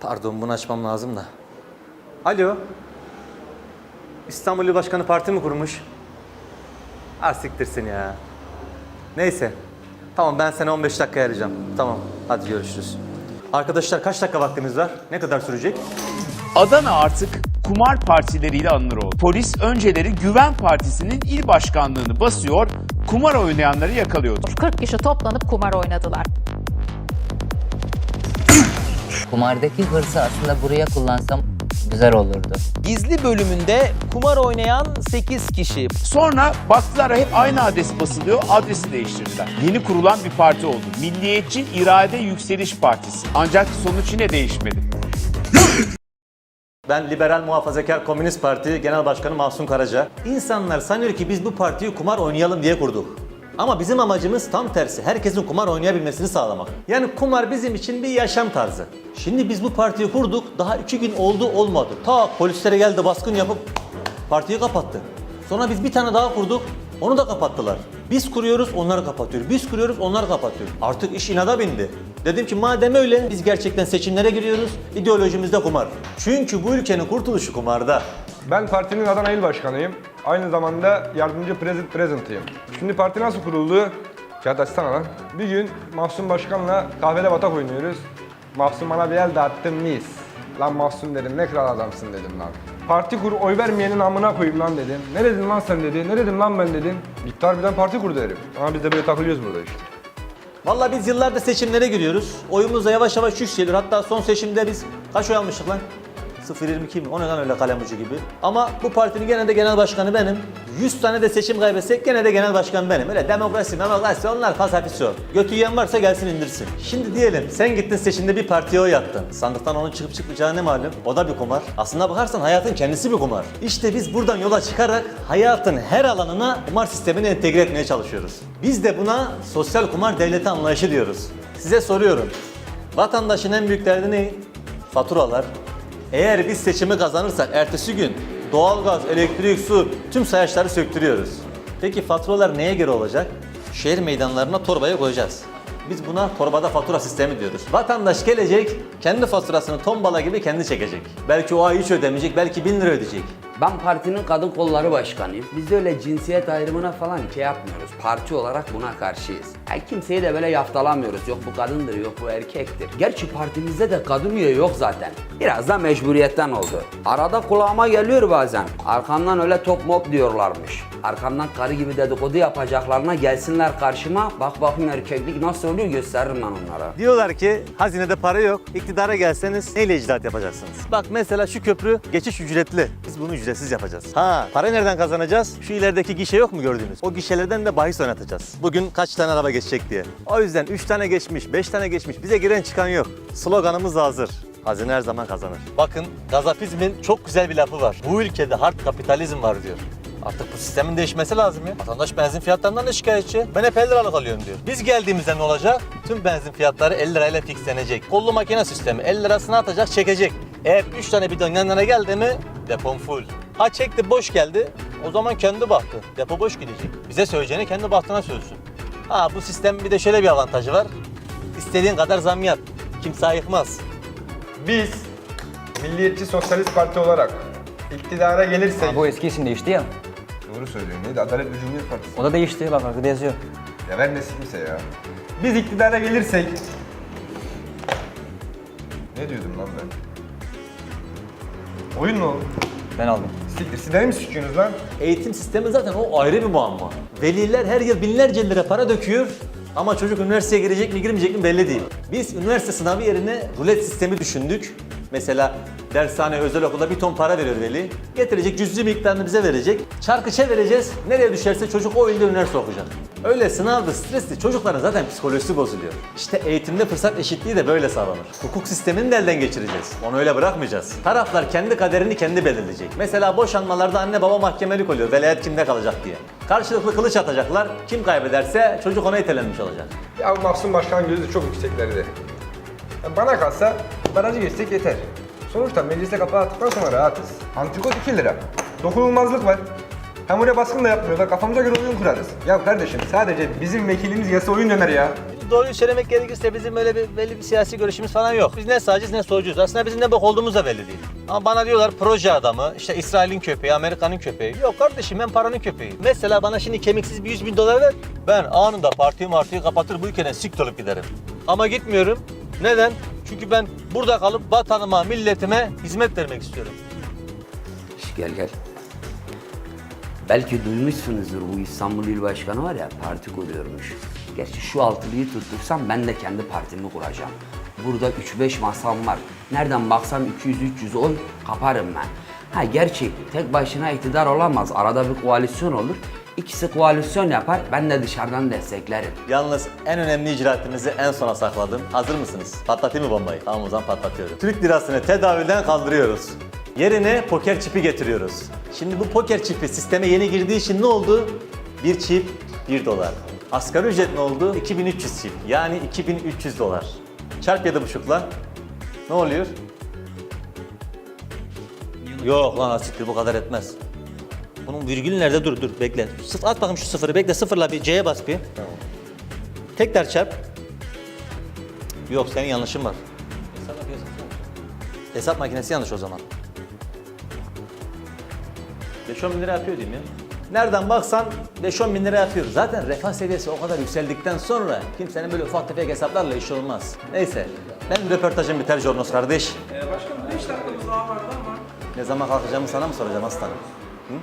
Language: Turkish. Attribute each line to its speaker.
Speaker 1: Pardon bunu açmam lazım da. Alo. İstanbul İl Başkanı parti mi kurmuş? Ha siktirsin ya. Neyse. Tamam ben seni 15 dakika arayacağım. Tamam hadi görüşürüz. Arkadaşlar kaç dakika vaktimiz var? Ne kadar sürecek?
Speaker 2: Adana artık kumar partileriyle anılır oldu. Polis önceleri Güven Partisi'nin il başkanlığını basıyor, kumar oynayanları yakalıyordu.
Speaker 3: 40 kişi toplanıp kumar oynadılar.
Speaker 4: Kumardaki hırsı aslında buraya kullansam güzel olurdu.
Speaker 5: Gizli bölümünde kumar oynayan 8 kişi.
Speaker 2: Sonra baktılar hep aynı adres basılıyor, adresi değiştirdiler. Yeni kurulan bir parti oldu. Milliyetçi İrade Yükseliş Partisi. Ancak sonuç yine değişmedi.
Speaker 1: Ben Liberal Muhafazakar Komünist Parti Genel Başkanı Mahsun Karaca. İnsanlar sanıyor ki biz bu partiyi kumar oynayalım diye kurduk. Ama bizim amacımız tam tersi. Herkesin kumar oynayabilmesini sağlamak. Yani kumar bizim için bir yaşam tarzı. Şimdi biz bu partiyi kurduk. Daha iki gün oldu olmadı. Ta polislere geldi baskın yapıp partiyi kapattı. Sonra biz bir tane daha kurduk. Onu da kapattılar. Biz kuruyoruz, onlar kapatıyor. Biz kuruyoruz, onlar kapatıyor. Artık iş inada bindi. Dedim ki madem öyle biz gerçekten seçimlere giriyoruz. İdeolojimizde kumar. Çünkü bu ülkenin kurtuluşu kumarda.
Speaker 6: Ben partinin Adana İl Başkanıyım. Aynı zamanda yardımcı prezid president'ıyım. Şimdi parti nasıl kuruldu? Kağıt açsana lan. Bir gün Mahsun Başkan'la kahvede batak oynuyoruz. Mahsun bana bir el dağıttı mis. Lan Mahsun dedim ne kral adamsın dedim lan. Parti kur oy vermeyenin amına koyayım lan dedim. Ne dedin lan sen dedi. Ne dedim lan ben dedim. Gitti harbiden parti kurdu herif. Ama biz de böyle takılıyoruz burada işte.
Speaker 1: Vallahi biz yıllardır seçimlere giriyoruz. Oyumuz da yavaş yavaş yükseliyor. Hatta son seçimde biz kaç oy almıştık lan? 0.22 mi? O neden öyle kalem ucu gibi. Ama bu partinin gene de genel başkanı benim. 100 tane de seçim kaybetsek gene de genel başkan benim. Öyle demokrasi, demokrasi onlar fasafisi o. Götü yiyen varsa gelsin indirsin. Şimdi diyelim sen gittin seçimde bir partiye oy attın. Sandıktan onun çıkıp çıkmayacağı ne malum? O da bir kumar. Aslına bakarsan hayatın kendisi bir kumar. İşte biz buradan yola çıkarak hayatın her alanına kumar sistemini entegre etmeye çalışıyoruz. Biz de buna sosyal kumar devleti anlayışı diyoruz. Size soruyorum. Vatandaşın en büyük derdi ne? Faturalar. Eğer biz seçimi kazanırsak ertesi gün doğalgaz, elektrik, su tüm sayaçları söktürüyoruz. Peki faturalar neye göre olacak? Şehir meydanlarına torbaya koyacağız. Biz buna torbada fatura sistemi diyoruz. Vatandaş gelecek, kendi faturasını tombala gibi kendi çekecek. Belki o ay hiç ödemeyecek, belki bin lira ödeyecek.
Speaker 7: Ben partinin kadın kolları başkanıyım. Biz öyle cinsiyet ayrımına falan şey yapmıyoruz. Parti olarak buna karşıyız. Yani kimseyi de böyle yaftalamıyoruz. Yok bu kadındır, yok bu erkektir. Gerçi partimizde de kadın üye yok zaten. Biraz da mecburiyetten oldu. Arada kulağıma geliyor bazen. Arkamdan öyle top mop diyorlarmış. Arkamdan karı gibi dedikodu yapacaklarına gelsinler karşıma. Bak bakayım erkeklik nasıl oluyor gösteririm ben onlara.
Speaker 1: Diyorlar ki hazinede para yok, iktidara gelseniz neyle icraat yapacaksınız? Bak mesela şu köprü geçiş ücretli. Biz bunu ücretsiz yapacağız. Ha, para nereden kazanacağız? Şu ilerideki gişe yok mu gördüğünüz? O gişelerden de bahis oynatacağız. Bugün kaç tane araba geçecek diye. O yüzden 3 tane geçmiş, 5 tane geçmiş. Bize giren çıkan yok. Sloganımız da hazır. Hazine her zaman kazanır. Bakın Gazapizm'in çok güzel bir lafı var. Bu ülkede hard kapitalizm var diyor. Artık bu sistemin değişmesi lazım ya. Vatandaş benzin fiyatlarından da şikayetçi. Ben hep 50 liralık alıyorum diyor. Biz geldiğimizde ne olacak? Tüm benzin fiyatları 50 lirayla fixlenecek. Kollu makine sistemi 50 lirasını atacak çekecek. Eğer 3 tane bidon yan yana geldi mi depon full. Ha çekti boş geldi o zaman kendi bahtı. Depo boş gidecek. Bize söyleyeceğini kendi bahtına söylesin. Ha bu sistemin bir de şöyle bir avantajı var. İstediğin kadar zam yap. Kimse ayıkmaz.
Speaker 6: Biz Milliyetçi Sosyalist Parti olarak iktidara gelirsek...
Speaker 5: Bu eski isim değişti ya.
Speaker 6: Doğru söylüyor. Neydi? Adalet ve Cumhuriyet Partisi.
Speaker 5: O da değişti bak arkada yazıyor.
Speaker 6: Ya ver ne sikimse ya. Biz iktidara gelirsek... Ne diyordum lan ben? Oyun mu oğlum?
Speaker 5: Ben aldım.
Speaker 6: Siktir. Siz mi sikiyorsunuz lan?
Speaker 1: Eğitim sistemi zaten o ayrı bir muamma. Veliler her yıl binlerce lira para döküyor ama çocuk üniversiteye girecek mi girmeyecek mi belli değil. Biz üniversite sınavı yerine rulet sistemi düşündük. Mesela dershane, özel okulda bir ton para veriyor veli. Getirecek cüzi miktarını bize verecek. Çarkı çevireceğiz. Nereye düşerse çocuk o ilde üniversite okuyacak. Öyle sınavda stresli çocukların zaten psikolojisi bozuluyor. İşte eğitimde fırsat eşitliği de böyle sağlanır. Hukuk sistemini de elden geçireceğiz. Onu öyle bırakmayacağız. Taraflar kendi kaderini kendi belirleyecek. Mesela boşanmalarda anne baba mahkemelik oluyor. Velayet kimde kalacak diye. Karşılıklı kılıç atacaklar. Kim kaybederse çocuk ona itelenmiş olacak.
Speaker 6: Ya Mahsun Başkan gözü çok yükseklerde. Bana kalsa barajı geçsek yeter. Sonuçta mecliste kapağı attıktan sonra rahatız. Antikot 2 lira. Dokunulmazlık var. Hem oraya baskın da yapmıyorlar. Kafamıza göre oyun kurarız. Ya kardeşim sadece bizim vekilimiz yasa oyun döner ya.
Speaker 1: Doğruyu söylemek gerekirse bizim öyle bir belli bir siyasi görüşümüz falan yok. Biz ne sağcıyız ne solcuyuz. Aslında bizim ne bok olduğumuz da belli değil. Ama bana diyorlar proje adamı, işte İsrail'in köpeği, Amerika'nın köpeği. Yok kardeşim ben paranın köpeğiyim. Mesela bana şimdi kemiksiz bir 100 bin dolar ver. Ben anında partiyi martiyi kapatır bu ülkeden sik olup giderim. Ama gitmiyorum. Neden? Çünkü ben burada kalıp vatanıma, milletime hizmet vermek istiyorum.
Speaker 7: Gel gel. Belki duymuşsunuzdur bu İstanbul İl Başkanı var ya parti kuruyormuş. Gerçi şu altılıyı tuttursam ben de kendi partimi kuracağım. Burada 3-5 masam var. Nereden baksan 200-300 oy kaparım ben. Ha gerçi tek başına iktidar olamaz. Arada bir koalisyon olur. İkisi koalisyon yapar. Ben de dışarıdan desteklerim.
Speaker 1: Yalnız en önemli icraatimizi en sona sakladım. Hazır mısınız? Patlatayım mı bombayı? Tamam o zaman patlatıyorum. Türk lirasını tedavülden kaldırıyoruz. Yerine poker çipi getiriyoruz. Şimdi bu poker çipi sisteme yeni girdiği için ne oldu? Bir çip 1 dolar. Asgari ücret ne oldu? 2300 çip. Yani 2300 dolar. Çarp 7,5'la. Ne oluyor? Yok lan asiktir bu kadar etmez. Bunun virgülü nerede? Dur dur bekle. Sıf at bakayım şu sıfırı. Bekle sıfırla bir C'ye bas bir. Tekrar çarp. Yok senin yanlışın var. Hesap makinesi, Hesap makinesi yanlış o zaman. 5-10 bin lira yapıyor diyeyim ya. Nereden baksan 5-10 bin lira yapıyor. Zaten refah seviyesi o kadar yükseldikten sonra kimsenin böyle ufak tefek hesaplarla işi olmaz. Neyse. Benim röportajım biter Jornos kardeş.
Speaker 8: Başkanım 5 dakikamız daha vardı ama
Speaker 1: Ne zaman kalkacağımı sana mı soracağım aslanım? Hı?